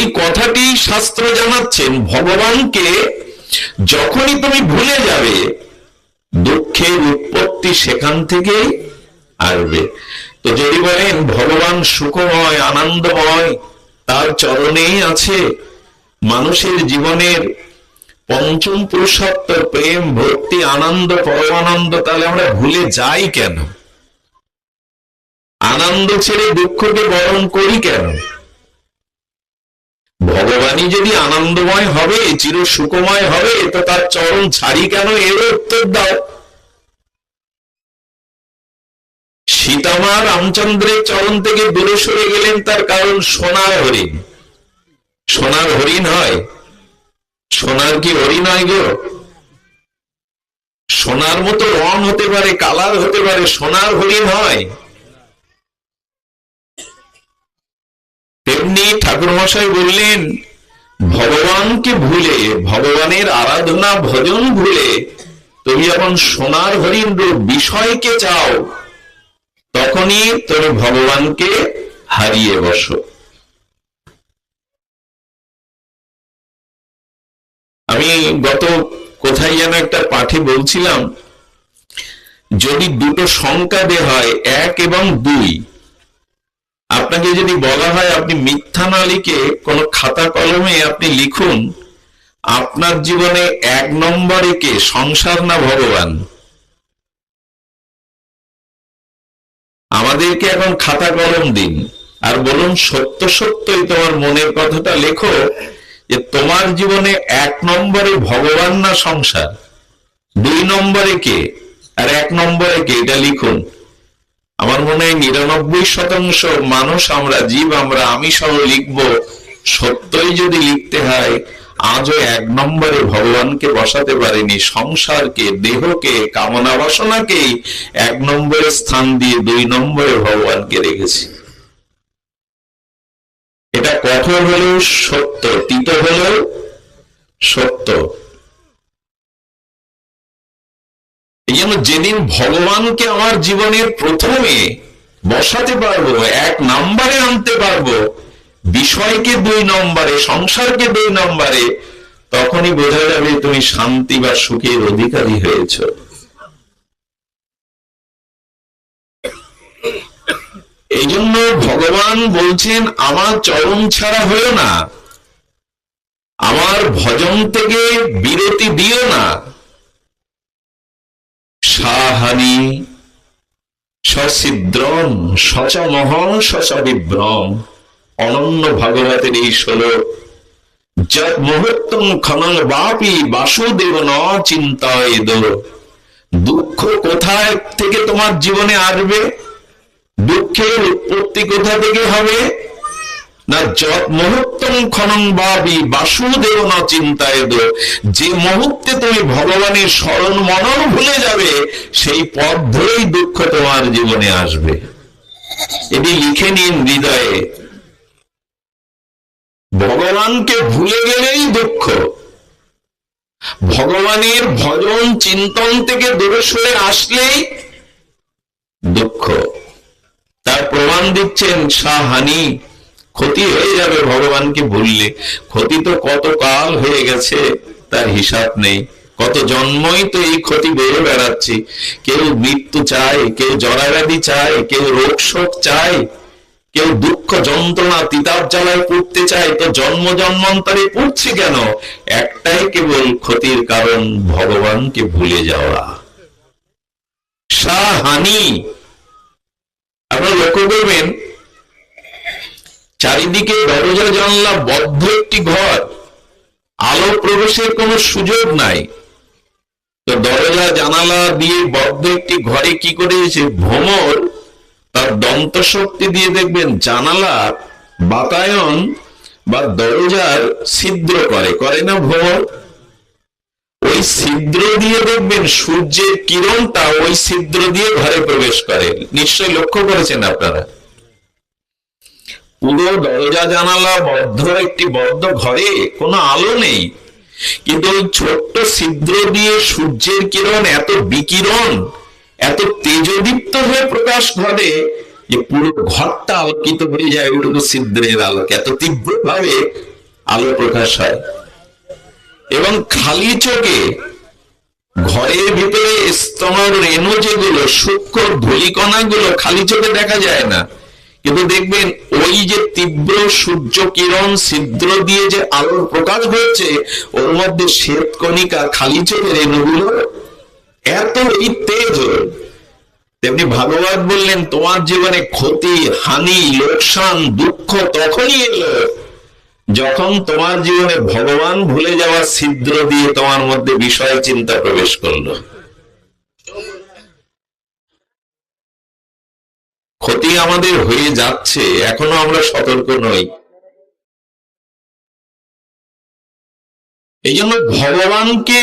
এই কথাটি শাস্ত্র জানাচ্ছেন, ভগবানকে যখনই তুমি ভুলে যাবে, দুঃখের উৎপত্তি সেখান থেকেই আসবে। তো যদি বলেন, ভগবান সুখময়, আনন্দময়, তার চরণেই আছে মানুষের জীবনের পঞ্চম পুরুষত্ব প্রেম, ভক্তি, আনন্দ, পরমানন্দ, তাহলে আমরা ভুলে যাই কেন? আনন্দ ছেড়ে দুঃখকে বরণ করি কেন? ভগবানই যদি আনন্দময় হবে চির সুখময় হবে, তো তার চরণ ছাড়ি কেন? এর উত্তর দাও। সীতামা রামচন্দ্রের চরণ থেকে দূরে সরে গেলেন তার কারণ সোনার হরিণ। সোনার হরিণ হয়। সোনার কি হরিণ হয় গো? সোনার মতো রং হতে পারে, কালার হতে পারে, সোনার হরিণ হয়। তেমনি ঠাকুর মশাই বললেন, ভগবানকে ভুলে, ভগবানের আরাধনা ভজন ভুলে তুমি যখন সোনার হরিণ বিষয়কে চাও, তখনই তুমি ভগবানকে হারিয়ে বসো। আমি গত কোথায় যেন একটা পাঠে বলছিলাম, যদি দুটো সংখ্যা দেওয়া হয়, এক এবং দুই আপনাকে যদি বলা হয় আপনি মিথ্যা না লিখে কোন খাতা কলমে আপনি লিখুন, আপনার জীবনে এক নম্বরে কে সংসার না ভগবান? আমাদেরকে এখন খাতা কলম দিন। আর বলুন, সত্য সত্যই তোমার মনের কথাটা লেখো যে তোমার জীবনে এক নম্বরে ভগবান না সংসার? দুই নম্বরে কে? আর এক নম্বরে কে? এটা লিখুন। আমার মনে হয় নিরানব্বই শতাংশ মানুষ আমরা, জীব আমরা, আমি সহ লিখব, সত্যই যদি লিখতে হয়, আজও এক নম্বরে ভগবানকে বসাতে পারেনি, সংসারকে, দেহকে, কামনা বাসনাকেই এক নম্বরে স্থান দিয়ে দুই নম্বরে ভগবানকে রেখেছি। এটা কঠোর হলেও সত্য, তিত হলেও সত্য। এই জন্য যেদিন ভগবানকে আমার জীবনের প্রথমে বসাতে পারব, এক নম্বরে আনতে পারব, বিষয়কে দুই নম্বরে, সংসারকে দুই নম্বরে, তখনই বোঝা যাবে তুমি শান্তি বা সুখের অধিকারী হয়েছ। এই জন্য ভগবান বলছেন, আমার চরণ ছাড়া হয়েও না। আমার ভজন থেকে বিরতি দিও না। সাহানি সছিদ্রম সচমহং, সচবিভ্রম। অনন্য ভাগবতের এই শ্লোক। যত খনন বাপি বাসুদেব ন চিন্তায় দুঃখ কোথায় থেকে তোমার জীবনে আসবে? দুঃখের উৎপত্তি কোথা থেকে হবে? না যত মুহূর্তম খনন বাবি বাসুদেব না চিন্তায় দো যে মুহূর্তে তুমি ভগবানের স্মরণ মনন ভুলে যাবে, সেই পথ ধরেই দুঃখ তোমার জীবনে আসবে। এটি লিখে নিন হৃদয়ে। ভগবানকে ভুলে গেলেই দুঃখ। ভগবানের ভজন চিন্তন থেকে দূরে সরে আসলেই দুঃখ। তার প্রমাণ দিচ্ছেন সাহানি ক্ষতি হয়ে যাবে ভগবানকে ভুললে। ক্ষতি তো কত কাল হয়ে গেছে, তার হিসাব নেই। কত জন্মই তো এই ক্ষতি বেড়ে বেড়াচ্ছি। কেউ মৃত্যু চায়, কেউ জরাব্যাধি চায়, কেউ রোগ শোক চায়, কেউ দুঃখ যন্ত্রণা তিতাব জ্বালায় পড়তে চায়, তো জন্ম জন্মান্তরে পড়ছে কেন? একটাই কেবল ক্ষতির কারণ ভগবানকে ভুলে যাওয়া। সাহানি। আপনারা লক্ষ্য করবেন চারিদিকে দরজা জানলা বদ্ধ একটি ঘর। আলো প্রবেশের কোনো সুযোগ নাই। তো দরজা জানালা দিয়ে বদ্ধ একটি ঘরে কি করেছে ভ্রমর, তার দন্ত শক্তি দিয়ে দেখবেন জানালা, বাতায়ন বা দরজার ছিদ্র করে। করে না ভ্রমর? ওই ছিদ্র দিয়ে দেখবেন সূর্যের কিরণটা ওই ছিদ্র দিয়ে ঘরে প্রবেশ করে। নিশ্চয়ই লক্ষ্য করেছেন আপনারা। পুরো দরজা জানালা বদ্ধ, একটি বদ্ধ ঘরে কোনো আলো নেই। কিন্তু ওই ছোট্ট ছিদ্র দিয়ে সূর্যের কিরণ এত বিকিরণ, এত তেজদীপ্ত হয়ে প্রকাশ ঘটে যে পুরো ঘরটা আলোকিত হয়ে যায় ওইটুকু ছিদ্রের আলোকে। এত তীব্র ভাবে আলো প্রকাশ হয়। এবং খালি চোখে ঘরের ভিতরে স্তর রেণু যেগুলো, সূক্ষ্ম ধূলিকণা গুলো খালি চোখে দেখা যায় না। কিন্তু দেখবেন, ওই যে তীব্র সূর্য কিরণ ছিদ্র দিয়ে যে আলোর প্রকাশ হচ্ছে ওর মধ্যে শ্বেত কণিকা খালি চোখের রেণুগুলো এত এই তেজ তেমনি ভাগবত বললেন, তোমার জীবনে ক্ষতি, হানি, লোকসান, দুঃখ তখনই এলো যখন তোমার জীবনে ভগবান ভুলে যাওয়া ছিদ্র দিয়ে তোমার মধ্যে বিষয় চিন্তা প্রবেশ করল। ক্ষতি আমাদের হয়ে যাচ্ছে, এখনও আমরা সতর্ক নই। এই জন্য ভগবানকে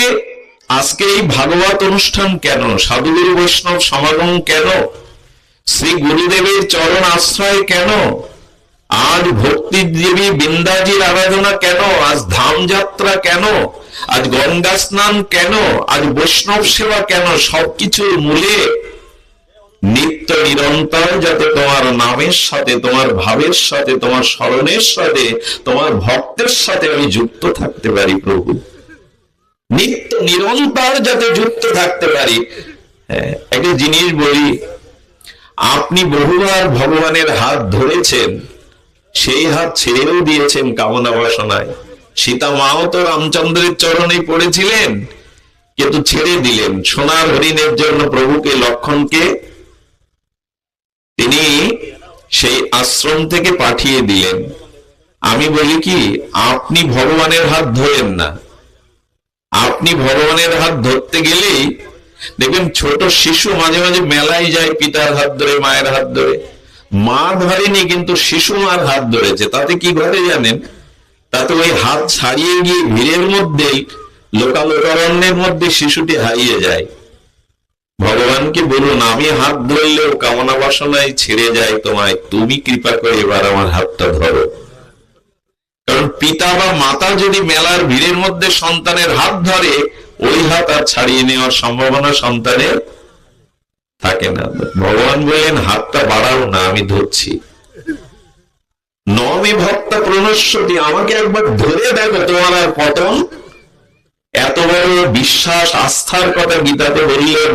আজকে এই ভাগবত অনুষ্ঠান কেন, সাধুগুরু বৈষ্ণব সমাগম কেন, শ্রী গুরুদেবের চরণ আশ্রয় কেন আজ ভক্তি দেবী বৃন্দাজির আরাধনা কেন, আজ ধাম যাত্রা কেন, আজ গঙ্গা স্নান কেন, আজ বৈষ্ণব সেবা কেন, সবকিছুর মূলে নিত্য নিরন্তর যাতে তোমার নামের সাথে তোমার ভাবের সাথে তোমার স্মরণের সাথে তোমার ভক্তের সাথে আমি যুক্ত থাকতে পারি প্রভু। নিত্য নিরন্তর যাতে যুক্ত থাকতে পারি। হ্যাঁ, একটা জিনিস বলি আপনি বহুবার ভগবানের হাত ধরেছেন সেই হাত ছেড়েও দিয়েছেন কামনা বাসনায়। সীতা মাও তো রামচন্দ্রের চরণে পড়েছিলেন কিন্তু ছেড়ে দিলেন। সোনার হরিণের জন্য প্রভুকে লক্ষণকে তিনি সেই আশ্রম থেকে পাঠিয়ে দিলেন। আমি বলি কি, আপনি ভগবানের হাত ধরেন না। আপনি ভগবানের হাত ধরতে গেলেই দেখবেন ছোট শিশু মাঝে মাঝে মেলায় যায় পিতার হাত ধরে, মায়ের হাত ধরে। মা ধরেনি কিন্তু শিশু মার হাত ধরেছে। তাতে কি ঘটে জানেন? তাতে ওই হাত ছাড়িয়ে গিয়ে ভিড়ের মধ্যেই, লোকালোকারণ্যের মধ্যে শিশুটি হারিয়ে যায়। ভগবানকে বলুন আমি হাত ধরলেও কামনা বাসনায় ছেড়ে যায় তোমায়। তুমি কৃপা করে এবার আমার হাতটা ধরো। কারণ পিতা বা মাতা যদি মেলার ভিড়ের মধ্যে সন্তানের হাত ধরে, ওই হাত আর ছাড়িয়ে নেওয়ার সম্ভাবনা সন্তানের থাকে না। ভগবান বললেন, হাতটা বাড়াও না, আমি ধরছি। নমে ভক্তা প্রণস্বতী আমাকে একবার ধরে দেখো তোমার আর পতন। এত বড় বিশ্বাস, আস্থার কথা গীতাতে বললেন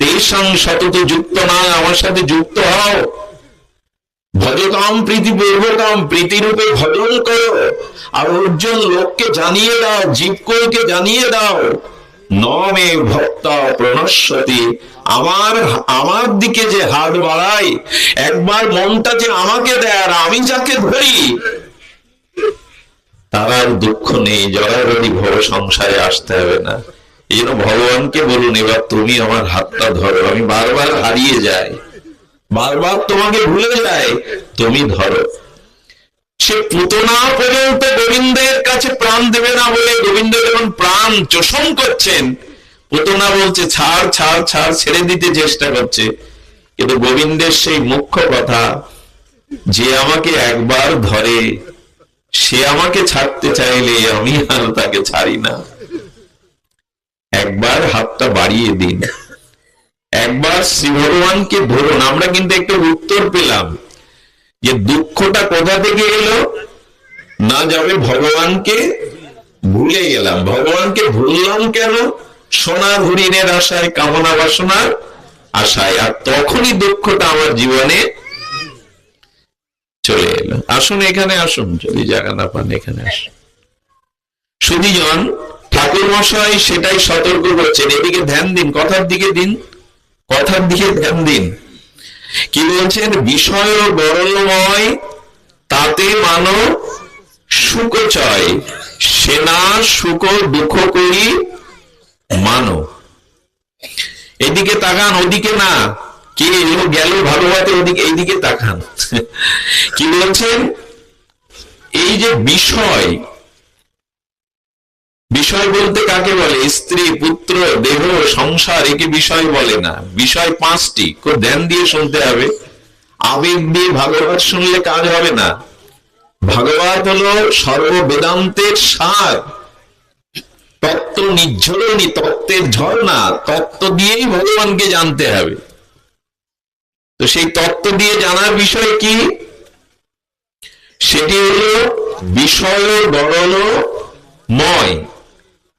তেসাং সতত যুক্ত না, আমার সাথে যুক্ত হও। ভজকাম প্রীতি পূর্বকাম প্রীতিরূপে ভজন করো। আর অর্জুন লোককে জানিয়ে দাও জানিয়ে দাও। নমে ভক্ত আমার আমার দিকে যে হাত বাড়ায়, একবার মনটা যে আমাকে দেয়, আর আমি যাকে ধরি, তার আর দুঃখ নেই জরাবতী ভব সংসারে আসতে হবে না। এই জন্য ভগবানকে বলুন, এবার তুমি আমার হাতটা ধরো, আমি বারবার হারিয়ে যাই। বারবার তোমাকে ভুলে যায় তুমি ধরো। সে পুতনা পর্যন্ত গোবিন্দের কাছে প্রাণ দেবে না বলে গোবিন্দ যখন প্রাণ চোষণ করছেন পুতনা বলছে, ছাড় ছাড় ছাড়, ছেড়ে দিতে চেষ্টা করছে। কিন্তু গোবিন্দের সেই মুখ্য কথা, যে আমাকে একবার ধরে, সে আমাকে ছাড়তে চাইলে আমি আর তাকে ছাড়ি না। একবার হাতটা বাড়িয়ে দিন। একবার শ্রী ভগবানকে ধরুন, আমরা কিন্তু একটু উত্তর পেলাম যে দুঃখটা কোথা থেকে এলো? না যাবে ভগবানকে ভুলে গেলাম। ভগবানকে ভুললাম কেন? সোনা হরিণের আশায়, কামনা বাসনার আশায়। আর তখনই দুঃখটা আমার জীবনে চলে এলো। আসুন এখানে আসুন, যদি জায়গা না পান এখানে আসুন। সুদীজন ঠাকুর মশাই সেটাই সতর্ক করছেন। এদিকে ধ্যান দিন, কথার দিকে দিন, কথার দিকে ধ্যান দিন। কি বলছেন? বিষয় ও গরলময় তাতে মানো সুখ চয় সেনা সুখ দুঃখ করি মানো। এদিকে তাকান, ওদিকে না। কে এলো, গেল ভাগবতে ওদিকে এইদিকে তাকান। কি বলছেন? এই যে বিষয় বিষয় বলতে কাকে বলে? স্ত্রী, পুত্র, দেহ, সংসার একে বিষয় বলে না। বিষয় পাঁচটি। ধ্যান দিয়ে শুনতে হবে। আবেগ দিয়ে ভাগবত শুনলে কাজ হবে না। ভাগবত হলো সর্ববেদান্তের সার। তত্ত্ব নির্ঝরণী, তত্ত্বের ঝর্ণা। তত্ত্ব দিয়েই ভগবানকে জানতে হবে। তো সেই তত্ত্ব দিয়ে জানার বিষয় কি? সেটি হলো বিষয় গরল ময়।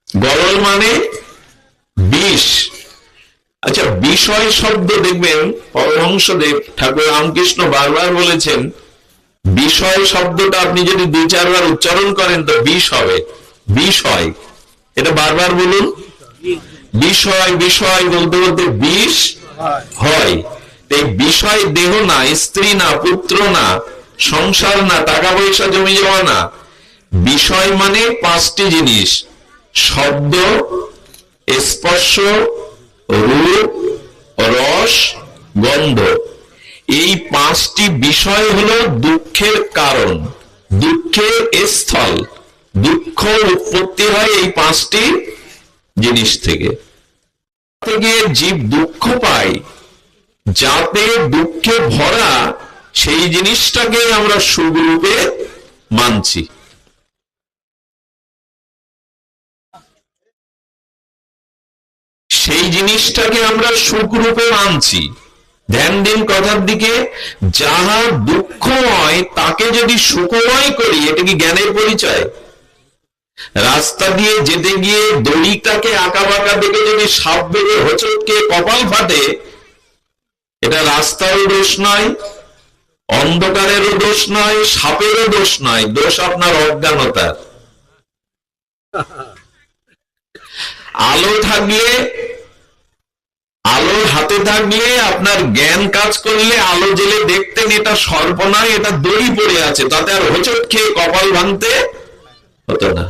গরল মানে বিষ। আচ্ছা বিষয় শব্দ দেখবেন, পরমহংসদেব ঠাকুর রামকৃষ্ণ বারবার বলেছেন বিষয় শব্দটা আপনি যদি দুই চারবার উচ্চারণ করেন তো বিষ হবে। বিষয় এটা বারবার বলুন। বিষয় বিষয় বলতে বলতে বিষ হয়। এই বিষয় দেহ না, স্ত্রী না, পুত্র না, সংসার না, টাকা পয়সা জমি জমা না বিষয় মানে পাঁচটি জিনিস। শব্দ, স্পর্শ, রূপ, রস, গন্ধ। এই পাঁচটি বিষয় হলো দুঃখের কারণ, দুঃখের স্থল। দুঃখ উৎপত্তি হয় এই পাঁচটি জিনিস থেকে। থেকে জীব দুঃখ পায়, যাতে দুঃখে ভরা সেই জিনিসটাকে আমরা সুখরূপে মানছি। সেই জিনিসটাকে আমরা সুখরূপে মানছি। ধ্যান দিন কথার দিকে, যাহা দুঃখময়, তাকে যদি সুখময় করি, এটা কি জ্ঞানের পরিচয়? রাস্তা দিয়ে যেতে গিয়ে দড়িটাকে আঁকা বাঁকা দেখে যদি সাপ বেড়ে হোচটকে কপাল ফাটে, এটা রাস্তারও দোষ নয়, অন্ধকারেরও দোষ নয়, সাপেরও দোষ নয়, দোষ আপনার অজ্ঞানতার আলো থাকলে আলো হাতে থাকলে আপনার জ্ঞান কাজ করলে আলো জেলে দেখতেন এটা সর্প নয়, এটা দড়ি পড়ে আছে, তাতে আর হোচট খেয়ে কপাল ভাঙতে হতো না।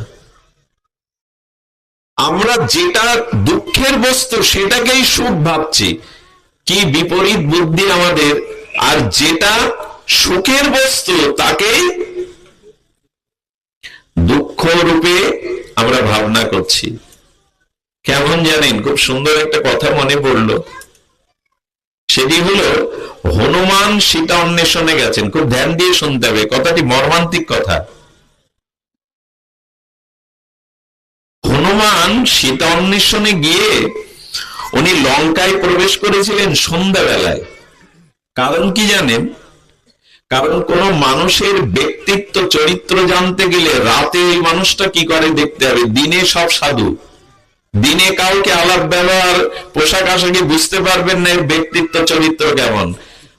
আমরা যেটা দুঃখের বস্তু, সেটাকেই সুখ ভাবছি। কি বিপরীত বুদ্ধি আমাদের? আর যেটা সুখের বস্তু তাকে দুঃখ রূপে আমরা ভাবনা করছি। কেমন জানেন? খুব সুন্দর একটা কথা মনে পড়ল। সেটি হলো, হনুমান সীতা অন্বেষণে গেছেন। খুব ধ্যান দিয়ে শুনতে হবে কথাটি মর্মান্তিক কথা। হনুমান সীতা অন্বেষণে গিয়ে উনি লঙ্কায় প্রবেশ করেছিলেন সন্ধ্যাবেলায়। কারণ কি জানেন? কারণ কোন মানুষের ব্যক্তিত্ব চরিত্র জানতে গেলে রাতে এই মানুষটা কি করে দেখতে হবে? দিনে সব সাধু। দিনে কাউকে আলাপ ব্যবহার, পোশাক আশাকে বুঝতে পারবেন না ব্যক্তিত্ব চরিত্র কেমন।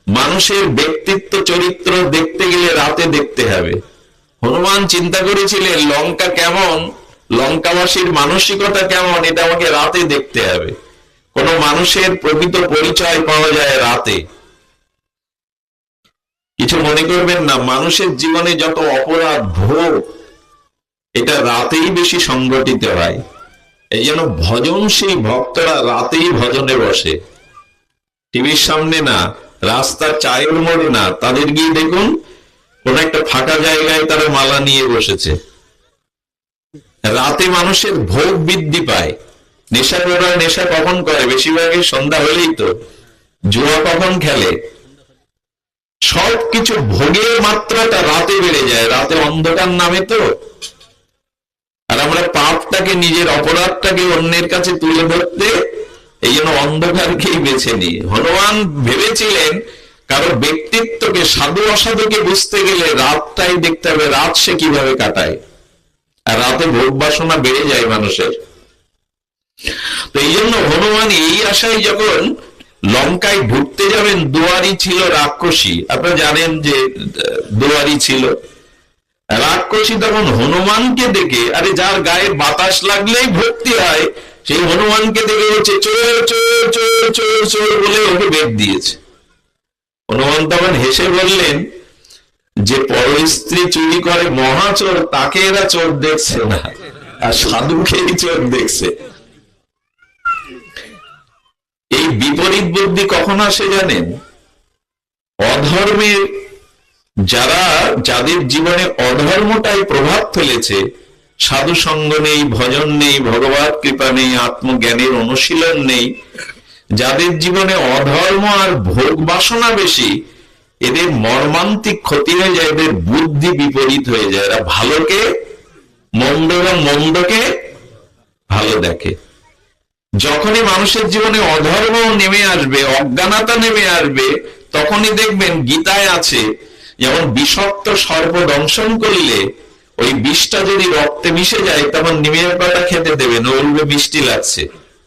মানুষের ব্যক্তিত্ব চরিত্র দেখতে গেলে রাতে দেখতে হবে। হনুমান চিন্তা করেছিলেন, লঙ্কা কেমন? লঙ্কাবাসীর মানসিকতা কেমন? এটা আমাকে রাতে দেখতে হবে। কোন মানুষের প্রকৃত পরিচয় পাওয়া যায় রাতে। কিছু মনে করবেন না, মানুষের জীবনে যত অপরাধ ভোগ, এটা রাতেই বেশি সংগঠিত হয়। এই জন্য ভজন সেই ভক্তরা রাতেই ভজনে বসে। টিভির সামনে না, রাস্তার চায়ের মোড়ে না, তাদের গিয়ে দেখুন, কোন একটা ফাঁকা জায়গায় তারা মালা নিয়ে বসেছে। রাতে মানুষের ভোগ বৃদ্ধি পায়। নেশা করার নেশা কখন করে? বেশিরভাগই সন্ধ্যা হলেই তো। জুয়া কখন খেলে? সব কিছু ভোগের মাত্রাটা রাতে বেড়ে যায়। রাতে অন্ধকার নামে তো আর আমরা পাপটাকে, নিজের অপরাধটাকে অন্যের কাছে তুলে ধরতে এই জন্য অন্ধকারকেই বেছে নিই। হনুমান ভেবেছিলেন, কারও ব্যক্তিত্বকে, সাধু অসাধুকে বুঝতে গেলে রাতটাই দেখতে হবে, রাত সে কীভাবে কাটায়। আর রাতে ভোগ বাসনা বেড়ে যায় মানুষের। তো এই জন্য হনুমান এই আশায় যখন লঙ্কায় ঢুকতে যাবেন, দুয়ারি ছিল রাক্ষসী। আপনারা জানেন যে দুয়ারি ছিল। রাক্ষসী তখন হনুমানকে দেখে, আরে যার গায়ে বাতাস লাগলেই ভক্তি হয়, সেই হনুমানকে দেখে হচ্ছে চোর চোর চোর চোর চোর বলে ওকে বেদ দিয়েছে। হনুমান তখন হেসে বললেন, যে পর স্ত্রী চুরি করে মহাচোর তাকে এরা চোর দেখছে না, আর সাধু সাধুকেই চোর দেখছে। এই বিপরীত বুদ্ধি কখন আসে জানেন? অধর্মের যারা যাদের জীবনে অধর্মটাই প্রভাব ফেলেছে, সাধু সঙ্গ নেই, ভজন নেই, ভগবত কৃপা নেই, আত্মজ্ঞানের অনুশীলন নেই, যাদের জীবনে অধর্ম আর ভোগ বাসনা বেশি, এদের মর্মান্তিক ক্ষতি হয়ে যায়, এদের বুদ্ধি বিপরীত হয়ে যায়। এরা ভালোকে, মন্দ এবং মন্দকে ভালো দেখে। যখনই মানুষের জীবনে অধর্ম নেমে আসবে, অজ্ঞানতা নেমে আসবে, তখনই দেখবেন গীতায় আছে যেমন বিষাক্ত সর্প দংশন করলে ওই বিষটা যদি রক্তে মিশে যায় তখন নিমের পাতা খেতে দেবেন বলবে মিষ্টি লাগছে,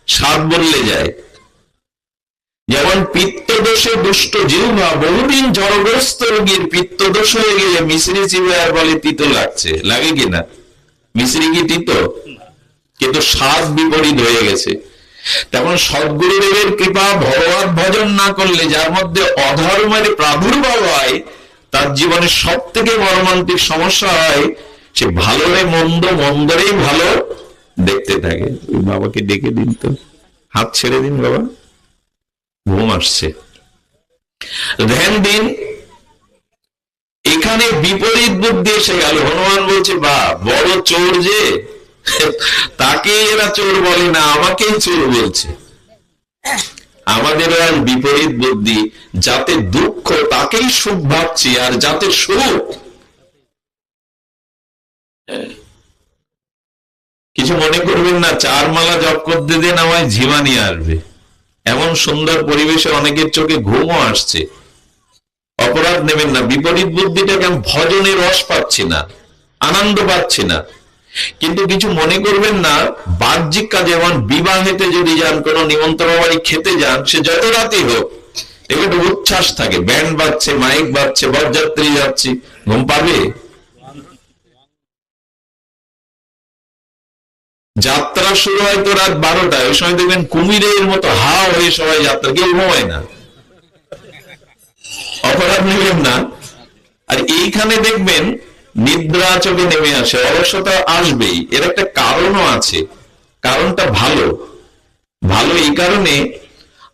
স্বাদ বললে যায়। যেমন পিত্তদোষে দুষ্ট জিহ্বা, বহুদিন জড়গ্রস্ত রোগীর পিত্তদোষ হয়ে গেলে মিশ্রি আর বলে তিতো লাগছে। লাগে কিনা মিশ্রি কি তিতো? কিন্তু স্বাদ বিপরীত হয়ে গেছে। তেমন সদ্গুরুদেবের কৃপা ভগবত ভজন না করলে যার মধ্যে অধর্মের প্রাদুর্ভাব হয় তার জীবনে সব থেকে মর্মান্তিক সমস্যা হয়, সে ভালোরে মন্দ, মন্দরেই ভালো দেখতে থাকে। বাবাকে ডেকে দিন তো। হাত ছেড়ে দিন বাবা। ঘুম আসছে। ধ্যান দিন। এখানে বিপরীত বুদ্ধি এসে গেল। হনুমান বলছে, বা, বড় চোর যে তাকে এরা চোর বলে না, আমাকেই চোর বলছে। আমাদের আর বিপরীত বুদ্ধি, যাতে দুঃখ তাকেই সুখ ভাবছি আর যাতে সুখ। কিছু মনে করবেন না, চার মালা জপ করতে দেন আমায় ঝিমানি আসবে। এমন সুন্দর পরিবেশে অনেকের চোখে ঘুমও আসছে। অপরাধ নেবেন না, বিপরীত বুদ্ধিটাকে আমি ভজনের রস পাচ্ছি না, আনন্দ পাচ্ছি না। কিন্তু কিছু মনে করবেন না, বাহ্যিক কাজে যেমন বিবাহেতে যদি যান, কোন নিমন্ত্রণ বাড়ি খেতে যান, সে যত রাতই হোক একটু উচ্ছ্বাস থাকে। ব্যান্ড বাজছে মাইক বাজছে বরযাত্রী যাচ্ছি। ঘুম পাবে? যাত্রা শুরু হয় তো রাত বারোটায়, ওই সময় দেখবেন কুমিরের মতো হা হয়ে সবাই যাত্রা, কেউ ঘুমায় না। অপরাধ নেবেন না। আর এইখানে দেখবেন নিদ্রা চোখে নেমে আসে, অলসতা আসবেই। এর একটা কারণও আছে। কারণটা ভালো। ভালো এই কারণে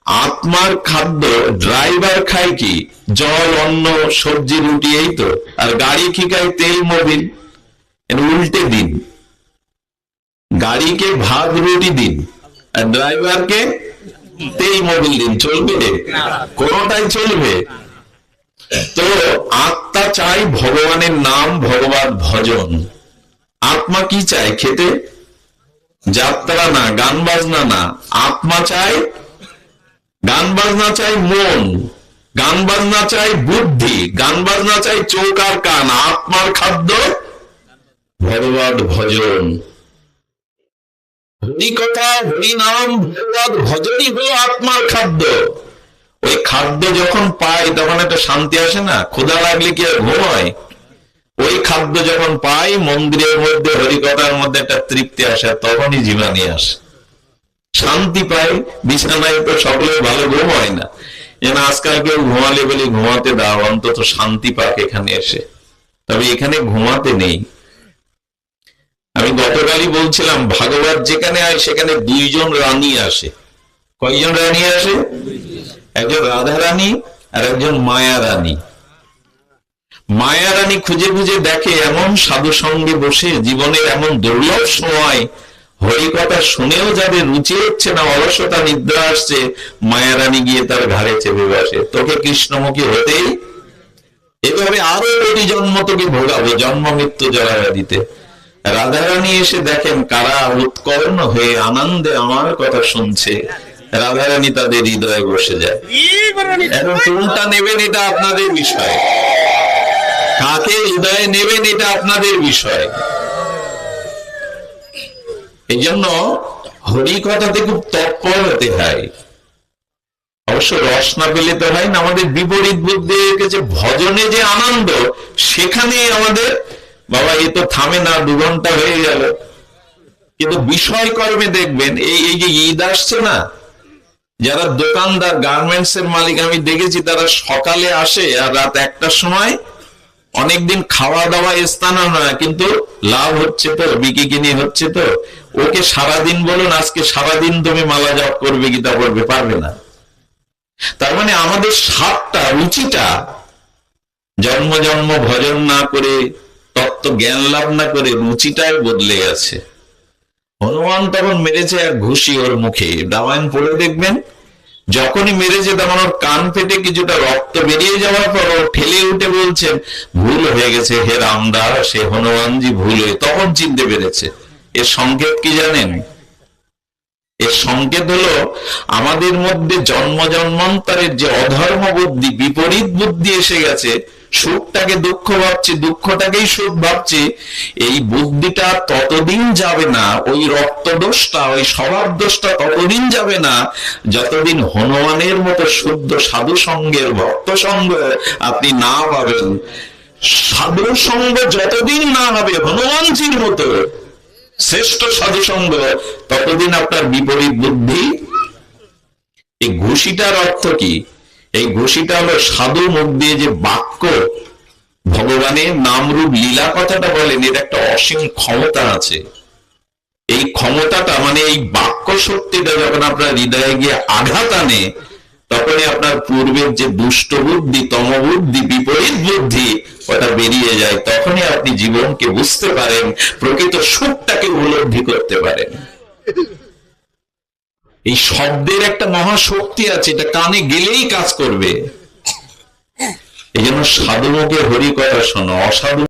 আত্মার খাদ্য ড্রাইভার খায় কি? জল, অন্ন, সবজি, রুটি, এই তো। আর গাড়ি কি খায়? তেল, মোবিল। উল্টে দিন। গাড়িকে ভাত, রুটি দিন। আর ড্রাইভারকে তেল, মোবিল দিন। চলবে? কোনটাই চলবে। তো আত্মা চাই ভগবানের নাম ভগবান ভজন। আত্মা কি চায় খেতে? যাত্রা না, গান বাজনা না। আত্মা চায়, গান বাজনা চাই মন, গান বাজনা চাই বুদ্ধি, গান বাজনা চাই চোখ আর কান। আত্মার খাদ্য ভগবত ভজন। হরি কথা, হরি নাম ভগবত ভজনই হলো আত্মার খাদ্য। খাদ্য যখন পাই, তখন একটা শান্তি আসে না? ক্ষুধা লাগলে কি আর ঘুম হয়? ওই খাদ্য যখন পাই, মন্দিরের মধ্যে, হরিকথার মধ্যে একটা তৃপ্তি আসে, তখনই জীবানি আসে। শান্তি পাই, বিছানায় তো সকলে ভালো ঘুম হয় না। যেন আজকাল কেউ ঘুমালে বলে, ঘুমাতে দাও, অন্তত শান্তি পাক এখানে এসে। তবে এখানে ঘুমাতে নেই। আমি গতকালই বলছিলাম, ভাগবত যেখানে হয় সেখানে দুইজন রানী আসে। কয়জন রানী আসে? একজন রাধা রানী আর একজন মায়া রানী মায়া রানী খুঁজে খুঁজে দেখে এমন সাধু সঙ্গে বসে জীবনের এমন দুর্লভ সময় হরিকথা শুনেও যাদের রুচি হচ্ছে না, অলসতা, নিদ্রা আসছে মায়া রানী গিয়ে তার ঘাড়ে চেপে বসে। তোকে কৃষ্ণমুখী হতেই এভাবে আরও কোটি জন্ম তোকে ভোগাবো, জন্ম, মৃত্যু জড়াইয়া দিতে রাধারানী এসে দেখেন কারা উৎকর্ণ হয়ে আনন্দে আমার কথা শুনছে। রাধারানী তাদের হৃদয়ে বসে যায় এখন কোনটা নেবেন এটা আপনাদের বিষয় কাকে হৃদয়ে নেবেন এটা আপনাদের বিষয় এই জন্য হরি কথাতে খুব তৎপর হতে হয় অবশ্য রস না পেলে তো হয় না আমাদের বিপরীত বুদ্ধি যে ভজনে যে আনন্দ সেখানে আমাদের বাবা এ তো থামে না দু ঘণ্টা হয়ে গেল কিন্তু বিষয় কর্মে দেখবেন এই এই যে ঈদ আসছে না যারা দোকানদার গার্মেন্টস এর মালিক, আমি দেখেছি, তারা সকালে আসে আর রাত একটার সময় অনেকদিন খাওয়া দাওয়া স্থান না কিন্তু লাভ হচ্ছে তো বিকি কিনি হচ্ছে তো। ওকে সারাদিন বলুন, আজকে সারাদিন তুমি মালা জপ করবে গীতা করবে পারবে না। তার মানে আমাদের স্বাদটা, রুচিটা জন্ম জন্ম ভজন না করে, তত্ত্ব জ্ঞান লাভ না করে রুচিটাই বদলে গেছে। হনুমান তখন মেরেছে এক ঘুষি ওর মুখে। রামায়ণ পড়ে দেখবেন, যখনই মেরেছে তখন ওর কান ফেটে কিছুটা রক্ত বেরিয়ে যাওয়ার পর ও ঠেলে উঠে বলছেন, ভুল হয়ে গেছে, হে রামদাস সে হনুমানজি, ভুল হয়ে তখন চিনতে পেরেছে। এর সংকেত কি জানেন? এর সংকেত হলো, আমাদের মধ্যে জন্ম জন্মান্তরের যে অধর্ম বুদ্ধি বিপরীত বুদ্ধি এসে গেছে সুখটাকে দুঃখ ভাবছি, দুঃখটাকেই সুখ ভাবছি, এই বুদ্ধিটা ততদিন যাবে না, ওই রক্তদোষটা, ওই স্বভাব দোষটা ততদিন যাবে না, যতদিন হনুমানের মতো শুদ্ধ সাধু সঙ্গের ভক্ত সঙ্গ আপনি না পাবেন। সাধু সঙ্গ যতদিন না হবে, হনুমানজির মতো শ্রেষ্ঠ সাধু সঙ্গ, ততদিন আপনার বিপরীত বুদ্ধি, এই ঘুষিটার অর্থ কি? এই ঘুষিটা হলো সাধু মুখ দিয়ে যে বাক্য ভগবানের নামরূপ লীলা কথাটা বলেন, এর একটা অসীম ক্ষমতা আছে। এই ক্ষমতাটা মানে এই বাক্য শক্তিটা যখন আপনার হৃদয়ে গিয়ে আঘাত আনে, তখনই আপনার পূর্বের যে দুষ্ট বুদ্ধি তম বুদ্ধি বিপরীত বুদ্ধি, ওটা বেরিয়ে যায়। তখনই আপনি জীবনকে বুঝতে পারেন, প্রকৃত সুখটাকে উপলব্ধি করতে পারেন। এই শব্দের একটা মহাশক্তি আছে, এটা কানে গেলেই কাজ করবে। এই জন্য সাধু মুখে হরি কথা শোনো, অসাধু